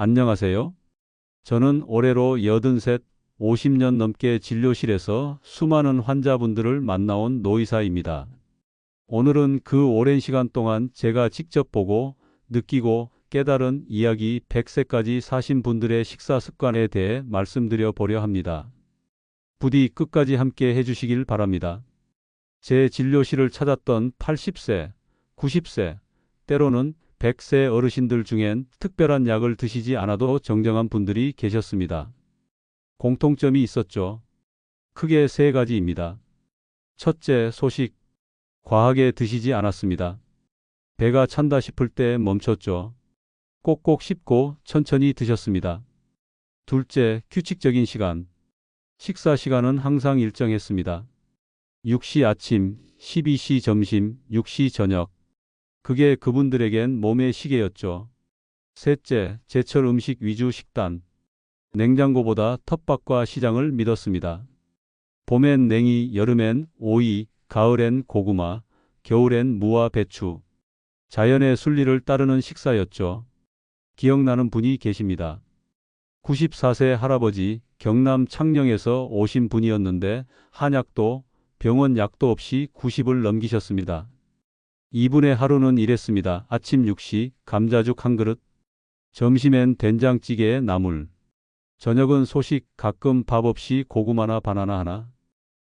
안녕하세요. 저는 올해로 83, 50년 넘게 진료실에서 수많은 환자분들을 만나온 노의사입니다. 오늘은 그 오랜 시간 동안 제가 직접 보고 느끼고 깨달은 이야기 100세까지 사신 분들의 식사 습관에 대해 말씀드려 보려 합니다. 부디 끝까지 함께 해주시길 바랍니다. 제 진료실을 찾았던 80세, 90세, 때로는 100세 어르신들 중엔 특별한 약을 드시지 않아도 정정한 분들이 계셨습니다. 공통점이 있었죠. 크게 세 가지입니다. 첫째, 소식. 과하게 드시지 않았습니다. 배가 찬다 싶을 때 멈췄죠. 꼭꼭 씹고 천천히 드셨습니다. 둘째, 규칙적인 시간. 식사 시간은 항상 일정했습니다. 6시 아침, 12시 점심, 6시 저녁. 그게 그분들에겐 몸의 시계였죠. 셋째, 제철 음식 위주 식단. 냉장고보다 텃밭과 시장을 믿었습니다. 봄엔 냉이, 여름엔 오이, 가을엔 고구마, 겨울엔 무와 배추. 자연의 순리를 따르는 식사였죠. 기억나는 분이 계십니다. 94세 할아버지 경남 창녕에서 오신 분이었는데 한약도 병원 약도 없이 90을 넘기셨습니다. 이분의 하루는 이랬습니다. 아침 6시 감자죽 한 그릇, 점심엔 된장찌개에 나물, 저녁은 소식 가끔 밥 없이 고구마나 바나나 하나.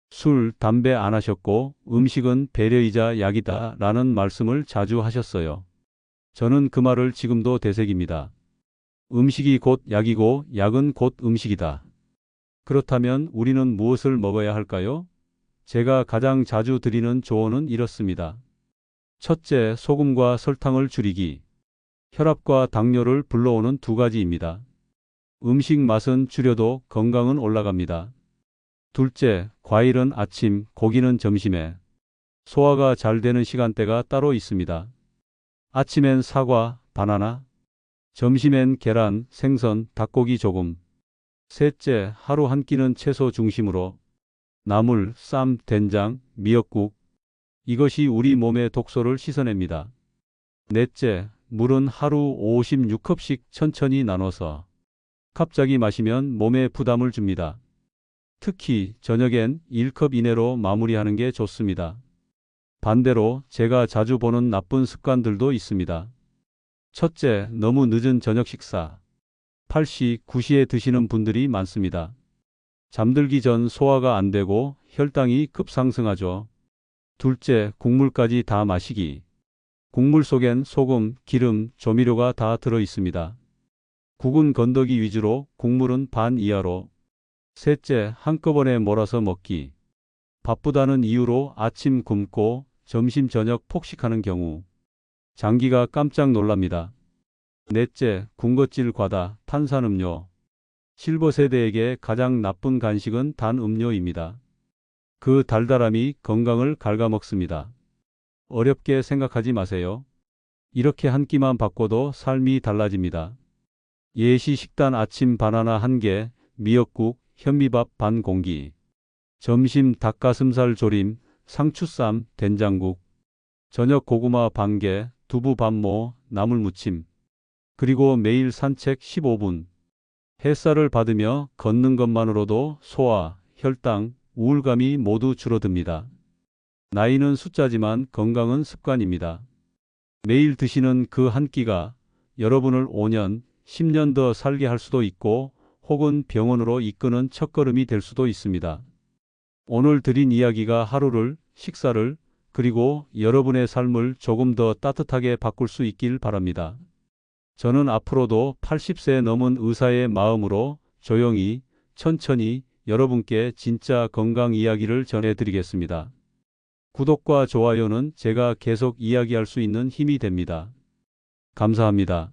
술, 담배 안 하셨고 음식은 배려이자 약이다 라는 말씀을 자주 하셨어요. 저는 그 말을 지금도 되새깁니다. 음식이 곧 약이고 약은 곧 음식이다. 그렇다면 우리는 무엇을 먹어야 할까요? 제가 가장 자주 드리는 조언은 이렇습니다. 첫째, 소금과 설탕을 줄이기. 혈압과 당뇨를 불러오는 두 가지입니다. 음식 맛은 줄여도 건강은 올라갑니다. 둘째, 과일은 아침, 고기는 점심에. 소화가 잘 되는 시간대가 따로 있습니다. 아침엔 사과, 바나나. 점심엔 계란, 생선, 닭고기 조금. 셋째, 하루 한 끼는 채소 중심으로. 나물, 쌈, 된장, 미역국. 이것이 우리 몸의 독소를 씻어냅니다. 넷째, 물은 하루 56컵씩 천천히 나눠서. 갑자기 마시면 몸에 부담을 줍니다. 특히 저녁엔 1컵 이내로 마무리하는 게 좋습니다. 반대로 제가 자주 보는 나쁜 습관들도 있습니다. 첫째, 너무 늦은 저녁 식사. 8시, 9시에 드시는 분들이 많습니다. 잠들기 전 소화가 안 되고 혈당이 급상승하죠. 둘째, 국물까지 다 마시기. 국물 속엔 소금, 기름, 조미료가 다 들어 있습니다. 국은 건더기 위주로 국물은 반 이하로. 셋째, 한꺼번에 몰아서 먹기. 바쁘다는 이유로 아침 굶고 점심 저녁 폭식하는 경우. 장기가 깜짝 놀랍니다. 넷째, 군것질 과다, 탄산음료. 실버 세대에게 가장 나쁜 간식은 단 음료입니다. 그 달달함이 건강을 갉아먹습니다. 어렵게 생각하지 마세요. 이렇게 한 끼만 바꿔도 삶이 달라집니다. 예시 식단 아침 바나나 한 개, 미역국, 현미밥 반 공기. 점심 닭가슴살 조림, 상추쌈, 된장국. 저녁 고구마 반 개, 두부 반모, 나물 무침. 그리고 매일 산책 15분. 햇살을 받으며 걷는 것만으로도 소화, 혈당, 우울감이 모두 줄어듭니다. 나이는 숫자지만 건강은 습관입니다. 매일 드시는 그 한 끼가 여러분을 5년, 10년 더 살게 할 수도 있고 혹은 병원으로 이끄는 첫걸음이 될 수도 있습니다. 오늘 드린 이야기가 하루를, 식사를, 그리고 여러분의 삶을 조금 더 따뜻하게 바꿀 수 있길 바랍니다. 저는 앞으로도 80세 넘은 의사의 마음으로 조용히, 천천히 여러분께 진짜 건강 이야기를 전해드리겠습니다. 구독과 좋아요는 제가 계속 이야기할 수 있는 힘이 됩니다. 감사합니다.